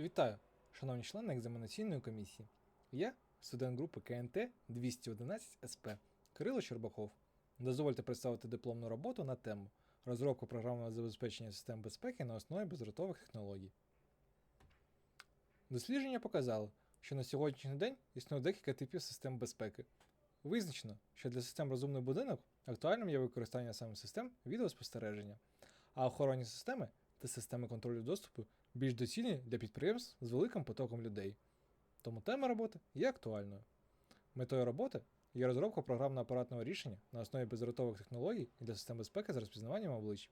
Вітаю, шановні члени екзаменаційної комісії. Я студент групи КНТ 211 СП Кирило Щербаков. Дозвольте представити дипломну роботу на тему розробка програмного забезпечення систем безпеки на основі бездротових технологій. Дослідження показали, що на сьогоднішній день існує декілька типів систем безпеки. Визначено, що для систем розумний будинок актуальним є використання саме систем відеоспостереження, а охоронні системи та системи контролю доступу більш доцільні для підприємств з великим потоком людей. Тому тема роботи є актуальною. Метою роботи є розробка програмно-апаратного рішення на основі бездротових технологій для систем безпеки з розпізнаванням облич.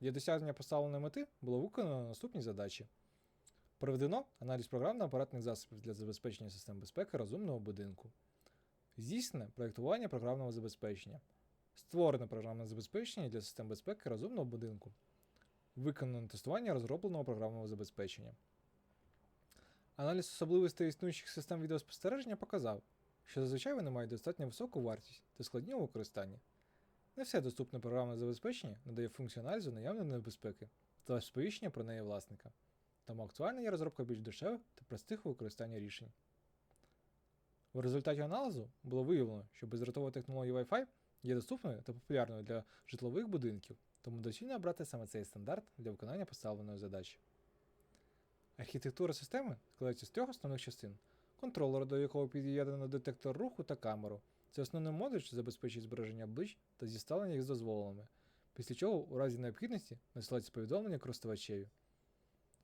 Для досягнення поставленої мети було виконано наступні задачі. Проведено аналіз програмно-апаратних засобів для забезпечення систем безпеки розумного будинку. Здійснене проєктування програмного забезпечення. Створено програмне забезпечення для систем безпеки розумного будинку. Виконано тестування розробленого програмного забезпечення. Аналіз особливостей існуючих систем відеоспостереження показав, що зазвичай вони мають достатньо високу вартість та складні у використанні. Не все доступне програмне забезпечення надає функцію наявної небезпеки та сповіщення про неї власника. Тому актуальна є розробка більш дешевих та простих у використанні рішень. В результаті аналізу було виявлено, що бездротова технологія Wi-Fi є доступною та популярною для житлових будинків, тому доцільно обрати саме цей стандарт для виконання поставленої задачі. Архітектура системи складається з трьох основних частин: контролера, до якого під'єднано детектор руху та камеру. Це основний модуль, що забезпечує збереження облич та зіставлення їх з дозволеними, після чого у разі необхідності надсилається повідомлення користувачеві.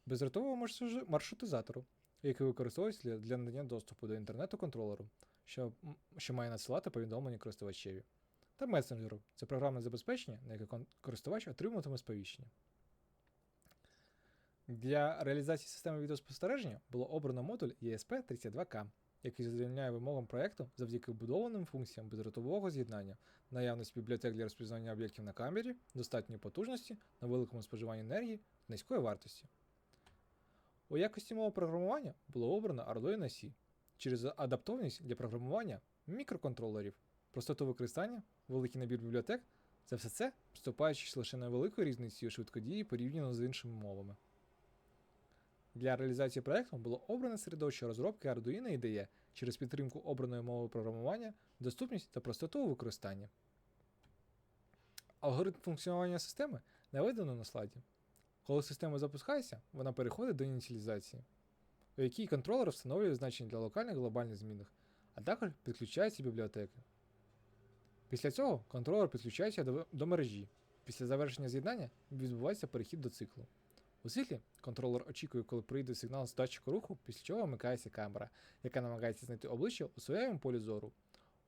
Бездротового маршру- маршрутизатору, який використовується для надання доступу до інтернету контролеру, що, що має надсилати повідомлення користувачеві. Та месенджеру це програмне забезпечення, на яке користувач отримуватиме сповіщення. Для реалізації системи відеоспостереження було обрано модуль ESP32K, який задовольняє вимогам проєкту завдяки вбудованим функціям бездротового з'єднання, наявності бібліотек для розпізнавання об'єктів на камері, достатньої потужності, на великому споживанні енергії, низької вартості. У якості мови програмування було обрано Arduino C через адаптованість для програмування мікроконтролерів, простоту використання, великий набір бібліотек це все це вступаючи лише різницю у швидкодії порівняно з іншими мовами. Для реалізації проєкту було обране середовище розробки Arduino IDE через підтримку обраної мови програмування, доступність та простоту у використанні. Алгоритм функціонування системи наведено на слайді. Коли система запускається, вона переходить до ініціалізації, у якій контролер встановлює значення для локальних глобальних змінних, а також підключаються бібліотеки. Після цього контролер підключається до, до мережі. Після завершення з'єднання відбувається перехід до циклу. У циклі контролер очікує, коли прийде сигнал з датчика руху, після чого вмикається камера, яка намагається знайти обличчя у своєму полі зору.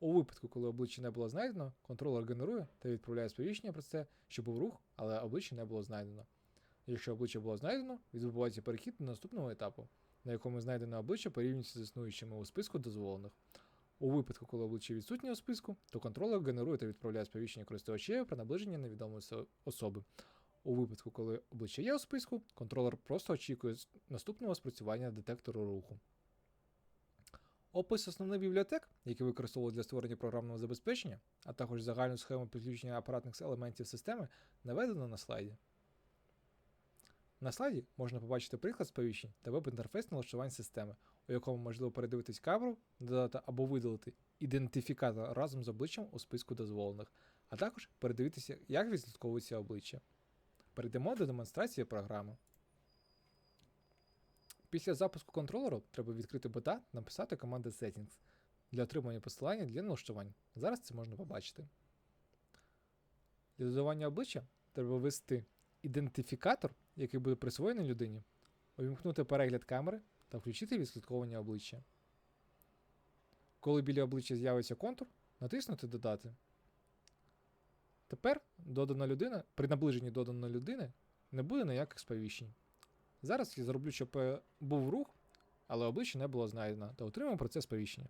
У випадку, коли обличчя не було знайдено, контролер генерує та відправляє сповіщення про це, що був рух, але обличчя не було знайдено. Якщо обличчя було знайдено, відбувається перехід до наступного етапу, на якому знайдене обличчя порівнюється з існуючими у списку дозволених. У випадку, коли обличчя відсутнє у списку, то контролер генерує та відправляє сповіщення користувачеві про наближення невідомої особи. У випадку, коли обличчя є у списку, контролер просто очікує наступного спрацювання детектору руху. Опис основних бібліотек, які використовують для створення програмного забезпечення, а також загальну схему підключення апаратних елементів системи, наведено на слайді. На слайді можна побачити приклад сповіщень та веб-інтерфейс налаштувань системи, у якому можливо передивитись камеру, додати або видалити ідентифікатор разом з обличчям у списку дозволених, а також передивитися, як відслідковується обличчя. Перейдемо до демонстрації програми. Після запуску контролеру треба відкрити бота написати команду Settings для отримання посилання для налаштувань. Зараз це можна побачити. Для додавання обличчя треба ввести ідентифікатор, який буде присвоєний людині, увімкнути перегляд камери та включити відслідковування обличчя. Коли біля обличчя з'явиться контур, натиснути Додати. Тепер додана людина, при наближенні доданої людини не буде ніяких сповіщень. Зараз я зроблю, щоб е, був рух, але обличчя не було знайдено, та отримаємо про це сповіщення.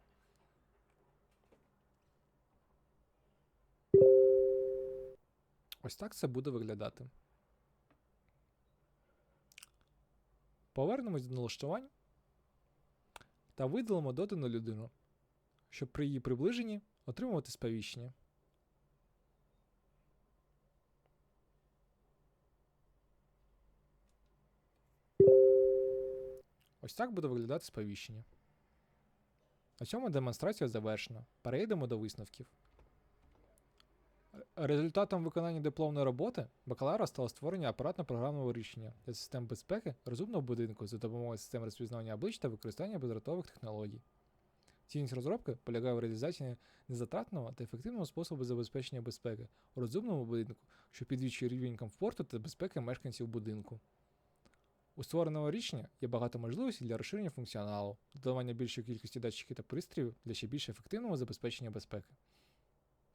Ось так це буде виглядати. Повернемось до налаштувань та видалимо додану людину, щоб при її приближенні отримувати сповіщення. Ось так буде виглядати сповіщення. На цьому демонстрація завершена. Перейдемо до висновків. Результатом виконання дипломної роботи бакалавра стало створення апаратно-програмного рішення для систем безпеки розумного будинку за допомогою систем розпізнавання облич та використання бездротових технологій. Цінність розробки полягає в реалізації незатратного та ефективного способу забезпечення безпеки у розумному будинку, що підвищує рівень комфорту та безпеки мешканців будинку. У створеного рішення є багато можливостей для розширення функціоналу, додавання більшої кількості датчиків та пристроїв для ще більш ефективного забезпечення безпеки.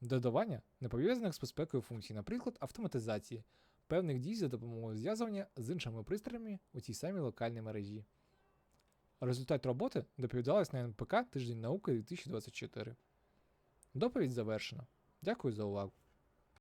Додавання непов'язаних з безпекою функцій, наприклад, автоматизації, певних дій за допомогою зв'язування з іншими пристроями у цій самій локальній мережі. Результат роботи доповідалась на НПК Тиждень науки 2024. Доповідь завершена. Дякую за увагу.